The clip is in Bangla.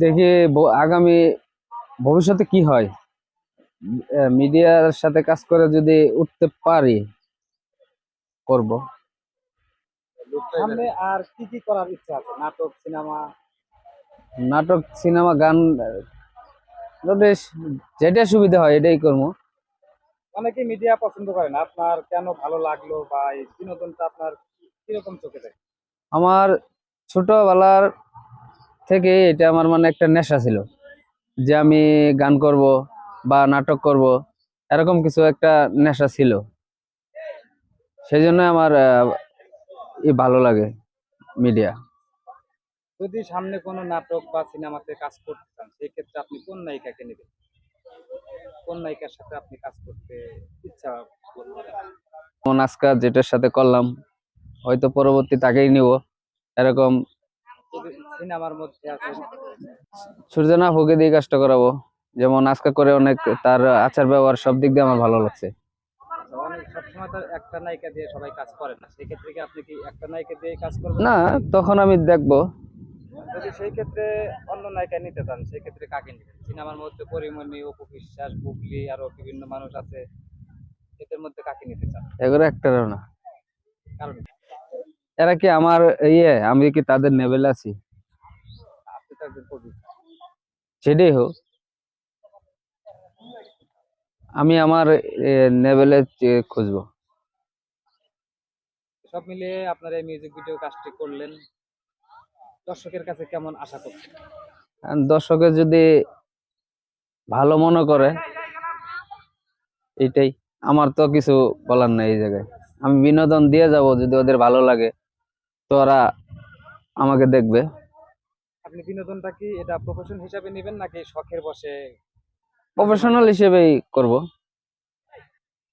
দেখি আগামী ভবিষ্যতে কি হয়? মিডিয়ার সাথে কাজ করে যদি উঠতে পারি করব। সামনে আর কি কি করার ইচ্ছা আছে? নাটক সিনেমা? নাটক সিনেমা গান বেশ যেটা সুবিধা হয় এটাই করব। অনেকে মিডিয়া পছন্দ করেন আপনার কেন ভালো লাগল বা এই বিনোদনটা আপনার কীরকম চোখে দেখে? আমার ছোটবেলার থেকে এটা আমার মানে একটা নেশা ছিল যে আমি গান করব বা নাটক করব এরকম কিছু একটা নেশা ছিল। সেই জন্য আমার ভালো লাগে মিডিয়া। যদি সামনে কোনো নাটক বা সিনেমাতে কাজ করতে চান সেই ক্ষেত্রে আপনি কোন নায়িকাকে নেবেন? কোন নায়িকার সাথে আপনি কাজ করতে ইচ্ছা আজকাল যেটার সাথে করলাম হয়তো পরবর্তী তাকেই নিব। এরকম সিনেমার মধ্যে আছে। সূর্যনা ফুকে দিয়ে কাজটা করাবো। যেমন আজকে করে অনেক তার আচার ব্যবহার সব দিক দিয়ে আমার ভালো লাগছে। সবসময় তো একটা নায়িকা দিয়ে সবাই কাজ করে না। সেই ক্ষেত্রে কি আপনি কি একটা নায়িকা দিয়ে কাজ করবেন? না তখন আমি দেখব। যদি সেই ক্ষেত্রে অন্য নায়িকা নিতে চান সেই ক্ষেত্রে কাকে নেবেন? সিনেমার মধ্যে পরিমণি অপু বিশ্বাস বুবলি আরও বিভিন্ন মানুষ আছে। এদের মধ্যে কাকে নিতে চান? এগুলো একটারও না। কারণ এরা কি আমার ইয়ে? আমি কি তাদের নেবেলে আছি? সেটাই হোক। আমি আমার নেবেলে খুঁজবো। সব মিলিয়ে আপনার এই মিউজিক ভিডিও কাজটি করলেন। দর্শকের কাছে কেমন আশা করছেন? দর্শকের যদি ভালো মনে করে এটাই আমার তো কিছু বলার নাই এই জায়গায়। আমি বিনোদন দিয়ে যাব যদি ওদের ভালো লাগে। তো ওরা আমাকে দেখবে। আপনি বিনোদনটা কি এটা প্রফেশন হিসাবে নেবেন নাকি শখের বসে? প্রফেশনাল হিসেবেই করব।